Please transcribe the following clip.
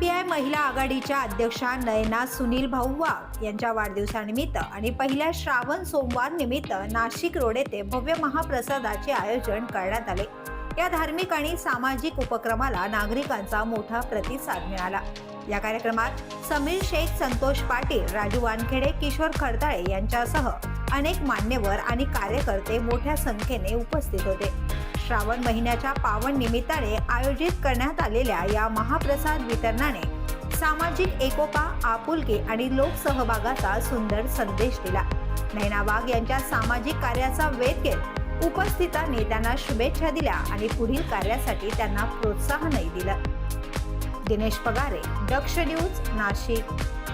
RPI महिला आघाडीच्या अध्यक्षा नयना सुनील भाऊ वाघ यांच्या वाढदिवसानिमित्त आणि पहिल्या श्रावण सोमवार निमित्त नाशिक रोड येथे भव्य महाप्रसादाचे आयोजन करण्यात आले. या धार्मिक आणि सामाजिक उपक्रमाला नागरिकांचा मोठा प्रतिसाद मिळाला. या कार्यक्रमात समीर शेख संतोष पाटील राजू वानखेडे किशोर खडताळे यांच्यासह अनेक मान्यवर आणि कार्यकर्ते मोठ्या संख्येने उपस्थित होते. श्रावण महिन्याच्या पावन निमित्ताने आयोजित करण्यात आलेल्या या महाप्रसाद वितरणाने सामाजिक एकोपा आपुलकी आणि लोकसहभागाचा सुंदर संदेश दिला. नैना वाघ यांच्या सामाजिक कार्याचा वेध घेत उपस्थितांनी त्यांना शुभेच्छा दिल्या आणि पुढील कार्यासाठी त्यांना प्रोत्साहनही दिलं. दिनेश पगारे दक्ष न्यूज नाशिक.